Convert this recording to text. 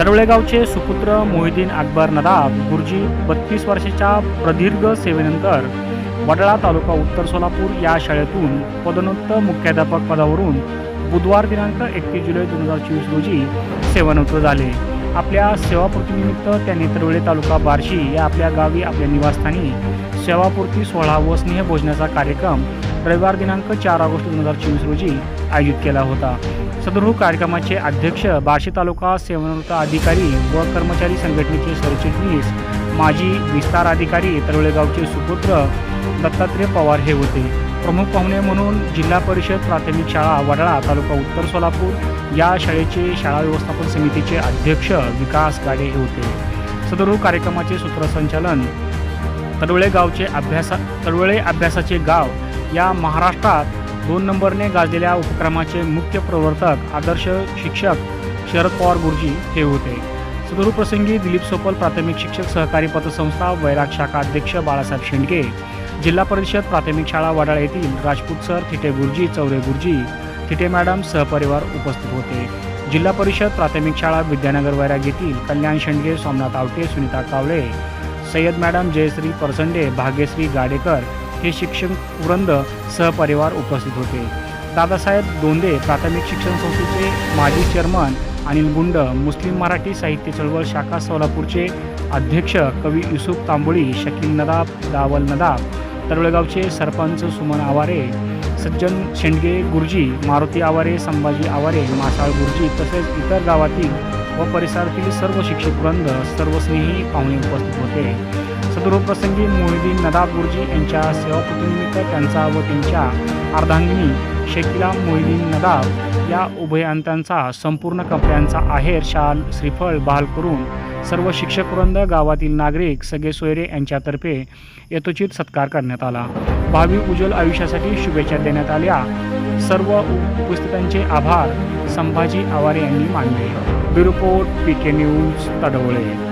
तडवळे गावचे सुपुत्र मोहिदीन अकबर नदाब गुरुजी बत्तीस वर्षाच्या प्रदीर्घ सेवेनंतर वडाळा तालुका उत्तर सोलापूर या शाळेतून पदोन्नत मुख्याध्यापक पदावरून बुधवार दिनांक एकतीस जुलै दोन हजार चोवीस रोजी सेवानिवृत्त झाले. आपल्या सेवापूर्तीनिमित्त त्यांनी तडवळे तालुका बार्शी या आपल्या गावी आपल्या निवासस्थानी सेवापूर्ती सोहळा व स्नेहभोजनाचा कार्यक्रम रविवार दिनांक चार ऑगस्ट दोन हजार चोवीस रोजी आयोजित केला होता. सदरू कार्यक्रमाचे अध्यक्ष बार्शी तालुका सेवानिवृत्त अधिकारी व कर्मचारी संघटनेचे सरचिटणीस माजी विस्तार अधिकारी तरुळेगावचे सुपुत्र दत्तात्रय पवार हे होते. प्रमुख पाहुणे म्हणून जिल्हा परिषद प्राथमिक शाळा वडाळा तालुका उत्तर सोलापूर या शाळेचे शाळा व्यवस्थापन समितीचे अध्यक्ष विकास गाडे हे होते. सदरू कार्यक्रमाचे सूत्रसंचालन तडवळे गावचे अभ्यासा तडवळे अभ्यासाचे गाव या महाराष्ट्रात दोन नंबरने गाजलेल्या उपक्रमाचे मुख्य प्रवर्तक आदर्श शिक्षक शरद पवार गुरुजी हे होते. सदरूप्रसंगी दिलीप सोपल प्राथमिक शिक्षक सहकारी पतसंस्था वैराग शाखा अध्यक्ष बाळासाहेब शेंडगे जिल्हा परिषद प्राथमिक शाळा वडाळ येथील राजपूत सर थिटे गुरुजी चौरे गुरुजी थिटे मॅडम सहपरिवार उपस्थित होते. जिल्हा परिषद प्राथमिक शाळा विद्यानगर वैराग येथील कल्याण शेंडगे सोमनाथ आवटे सुनीता कावळे सय्यद मॅडम जयश्री परसंडे भाग्यश्री गाडेकर हे शिक्षक वृंद सहपरिवार उपस्थित होते. दादासाहेब दोंदे प्राथमिक शिक्षण संस्थेचे माजी चेअरमन अनिल गुंड मुस्लिम मराठी साहित्य चळवळ शाखा सोलापूरचे अध्यक्ष कवी युसुफ तांबोळी शकील नदाब दावल नदाब तळवळगावचे सरपंच सुमन आवारे सज्जन शेंडगे गुरुजी मारुती आवारे संभाजी आवारे मासाळ गुरुजी तसेच इतर गावातील व परिसरातील सर्व शिक्षक वृंद सर्वस्नेही पाहुणे उपस्थित होते. सदरप्रसंगी मोहिदीन नदापूरजी गुरुजी यांच्या सेवाकृतीनिमित्त त्यांचा व त्यांच्या अर्धांगिनी शेकिला मोहिदीन नदाब या उभयंतांचा संपूर्ण कपड्यांचा आहेर शाल श्रीफळ बहाल करून सर्व शिक्षकवृंद गावातील नागरिक सगळे सोयरे यांच्यातर्फे यथोचित सत्कार करण्यात आला. भावी उज्ज्वल आयुष्यासाठी शुभेच्छा देण्यात आल्या. सर्व उपस्थितांचे आभार. संभाजी आवारे यांनी मानले. Bureau report P K news Tadwale.